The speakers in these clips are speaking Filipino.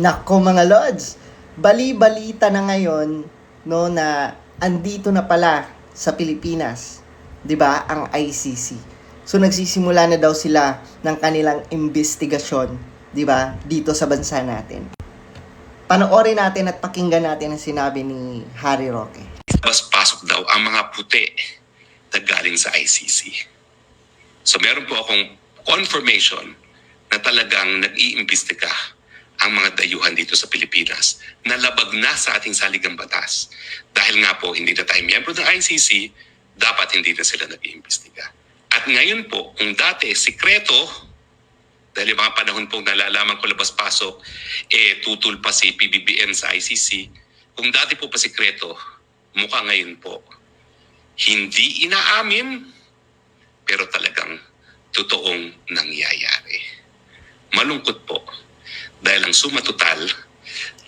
Nako mga Lods, bali-balita na ngayon no na andito na pala sa Pilipinas, 'di ba, ang ICC. So nagsisimula na daw sila ng kanilang investigasyon, 'di ba, dito sa bansa natin. Panoorin natin at pakinggan natin ang sinabi ni Harry Roque. labas-pasok daw ang mga puti na galing sa ICC. So meron po akong confirmation na talagang nag-iimbestiga ang mga dayuhan dito sa Pilipinas na labag na sa ating saligang batas. Dahil nga po, hindi na tayo miyembro ng ICC, dapat hindi na sila nag-iimbestiga. At ngayon po, kung dati sikreto, dahil yung mga panahon po nalalaman ko labas-pasok, eh tutul pa si PBBM sa ICC, kung dati po pa sikreto, mukha ngayon po, hindi inaamin, pero talagang totoong nangyayari. Malungkot po, dahil ang suma total,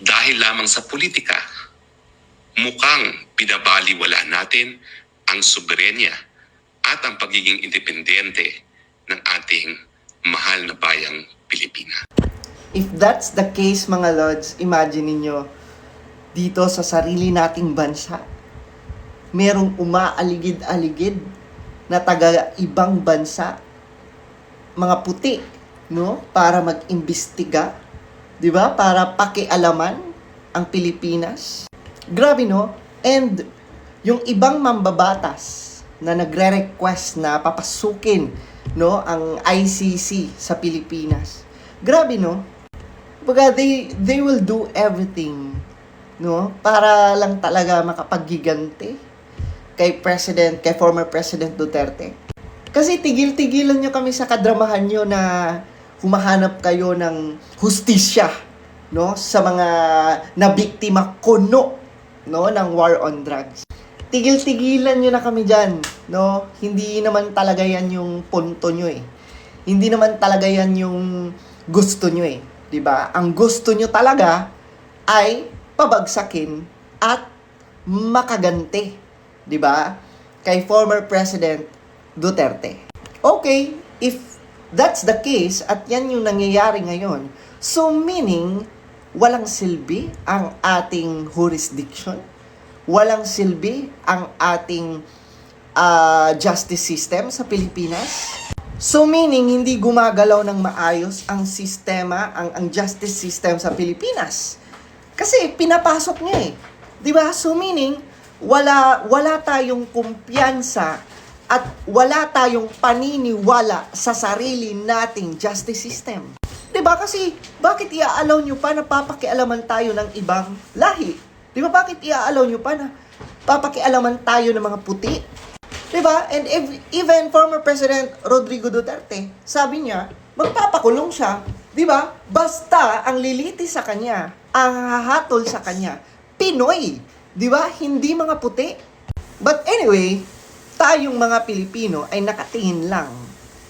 dahil lamang sa politika, mukhang pinabaliwala natin ang soberenya at ang pagiging independente ng ating mahal na bayang Pilipina. If that's the case mga Lods, imagine niyo dito sa sarili nating bansa, merong umaaligid-aligid na taga ibang bansa, mga puti, no? Para mag-imbestiga, 'di ba? Para pakialaman ang Pilipinas. Grabe no? And yung ibang mambabatas na nagre-request na papasukin no ang ICC sa Pilipinas. Grabe no? Baga they they will do everything no para lang talaga makapaggiganti kay President kay former President Duterte. Kasi tigil-tigilan nyo kami sa kadramahan nyo na humahanap kayo ng hustisya no sa mga nabiktima kuno no ng war on drugs. Tigil-tigilan nyo na kami dyan, no? Hindi naman talaga yan yung punto nyo eh. Hindi naman talaga yan yung gusto nyo eh. 'Di ba? Ang gusto nyo talaga ay pabagsakin at makaganti. 'Di ba? Kay former President Duterte. Okay, if that's the case at yan yung nangyayari ngayon, so meaning walang silbi ang ating jurisdiction, walang silbi ang ating ah, justice system sa Pilipinas. So meaning hindi gumagalaw ng maayos ang sistema, ang ang justice system sa Pilipinas. Kasi pinapasok niya eh. 'Di ba? So meaning wala wala tayong kumpiyansa at wala tayong paniniwala sa sarili nating justice system. 'Di ba? Kasi bakit i-allow nyo pa na papakialaman tayo ng ibang lahi? 'Di ba? Bakit i-allow nyo pa na papakialaman tayo ng mga puti? 'Di ba? And ev- even former President Rodrigo Duterte, sabi niya, magpapakulong siya. 'Di ba? Basta ang liliti sa kanya, ang hahatol sa kanya, Pinoy. 'Di ba? Hindi mga puti. But anyway, tayong mga Pilipino ay nakatingin lang,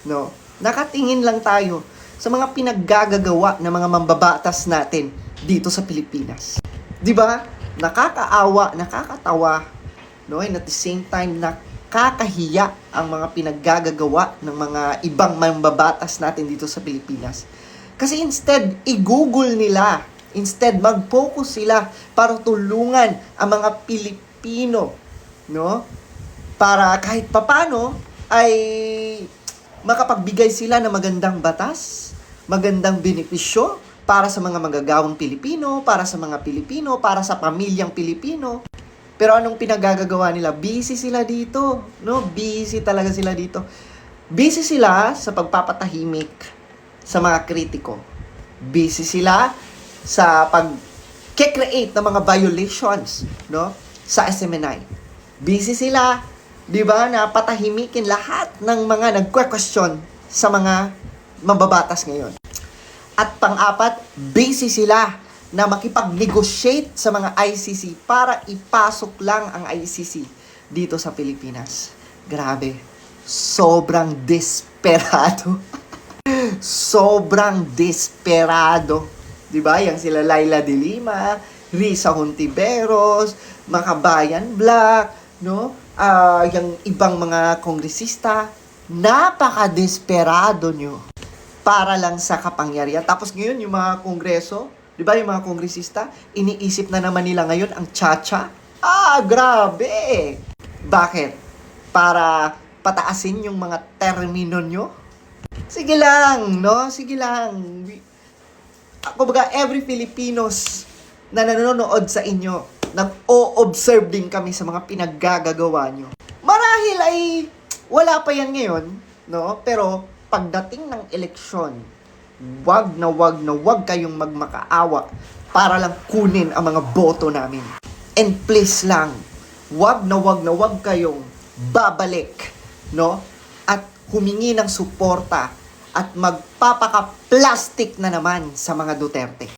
no? Nakatingin lang tayo sa mga pinaggagagawa ng mga mambabatas natin dito sa Pilipinas. 'Di ba? Nakakaawa, nakakatawa, no? And at the same time, nakakahiya ang mga pinaggagagawa ng mga ibang mambabatas natin dito sa Pilipinas. Kasi instead, i-google nila, instead mag-focus sila para tulungan ang mga Pilipino, no? Para kahit papano ay makapagbigay sila ng magandang batas, magandang benepisyo para sa mga magagawang Pilipino, para sa mga Pilipino, para sa pamilyang Pilipino. Pero anong pinagagagawa nila? Busy sila dito, no? Busy talaga sila dito. Busy sila sa pagpapatahimik sa mga kritiko. Busy sila sa pag create ng mga violations, no? Sa SMNI. Busy sila, 'di ba, na patahimikin lahat ng mga nagque-question sa mga mababatas ngayon. At pang-apat, busy sila na makipag-negotiate sa mga ICC para ipasok lang ang ICC dito sa Pilipinas. Grabe. Sobrang desperado. Sobrang desperado. 'Di ba? Yang sila Laila de Lima, Risa Hontiveros, Makabayan Black, no? Ah, yung ibang mga kongresista, napaka-desperado nyo para lang sa kapangyarihan. Tapos ngayon, yung mga kongreso, Di ba yung mga kongresista, iniisip na naman nila ngayon ang chacha? Ah, grabe! Bakit? Para pataasin yung mga termino nyo? Sige lang, no? Sige lang. We- Ako baga, every Filipinos na nanonood sa inyo, nag-o-observe din kami sa mga pinaggagawa nyo. Marahil ay wala pa yan ngayon, no? Pero pagdating ng eleksyon, wag na wag na wag kayong magmakaawa para lang kunin ang mga boto namin. And please lang, wag na wag na wag kayong babalik, no? At humingi ng suporta at magpapaka-plastic na naman sa mga Duterte.